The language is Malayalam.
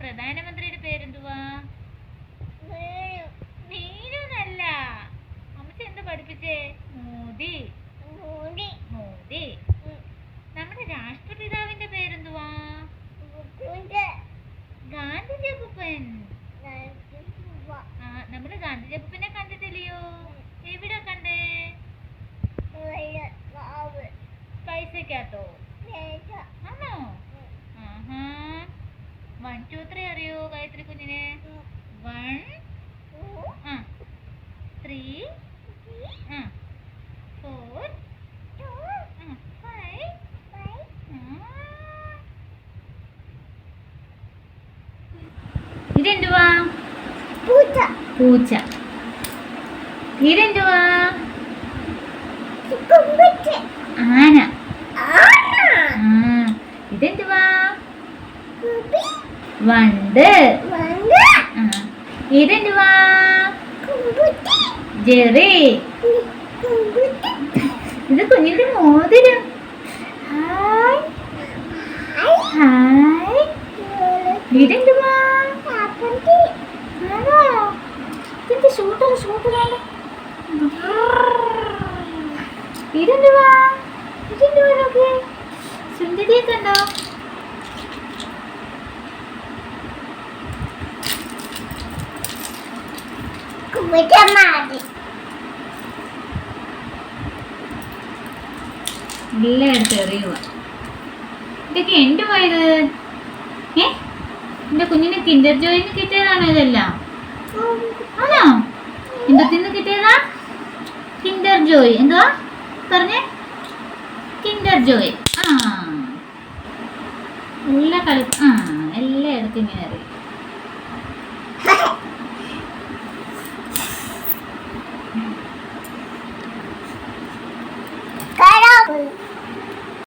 പ്രധാനമന്ത്രിയുടെ പേരെന്തുവാ? അല്ല അമ്മച്ച എന്ത് പഠിപ്പിച്ചേ? മോദി. മോദി. മോദി. നമ്മുടെ രാഷ്ട്രപിതാവിന്റെ പേരെന്തുവാ? ഗാന്ധിജി അപ്പൂപ്പൻ. ആ നമ്മൾ ഗാന്ധിജി അപ്പൂപ്പനെ കണ്ടിട്ടില്ലയോ? എവിടെ കണ്ടേ? പൈസക്കകത്തോ ആണോ ആഹാ വൺ ടു ത്രീ അറിയോ ഗായത്രി കുഞ്ഞിന് വൺ ആ ത്രീ ഫോർ ഫൈവ് ഇതെന്തുവാ പൂച്ച. ഇതെന്തുവാ? ആന. ഇതെന്തുവാ? വണ്ട്. ഇതെന്തുവാ? ജെറി. ഇത് കുഞ്ഞിന്റെ മോതിരം. ഹായ്. ഹായ്. ആണോ? ഇതിന്റെ ഷൂട്ട് ഷൂട്ട് ഇതെന്തുവാ? ഇതെന്തുവാ നോക്കിയേ സുന്ദരിയൊക്കെ എല്ലാം എടുത്ത് എറിയുക ഇതൊക്കെ എന്തുവാ ഇത് ഏ? എന്റെ കുഞ്ഞിനെ കിൻഡർ ജോയിന് കിട്ടിയതാണോ ഇതെല്ലാം. ആണോ? എന്തോത്തിന്ന് കിട്ടിയതാ? കിൻഡർ ജോയ് എന്തുവാ? പറഞ്ഞേ. കിൻഡർ ജോയ് ആ. എല്ലാ കളി ആ എല്ലാം ഇങ്ങനെ എറിയും Thank.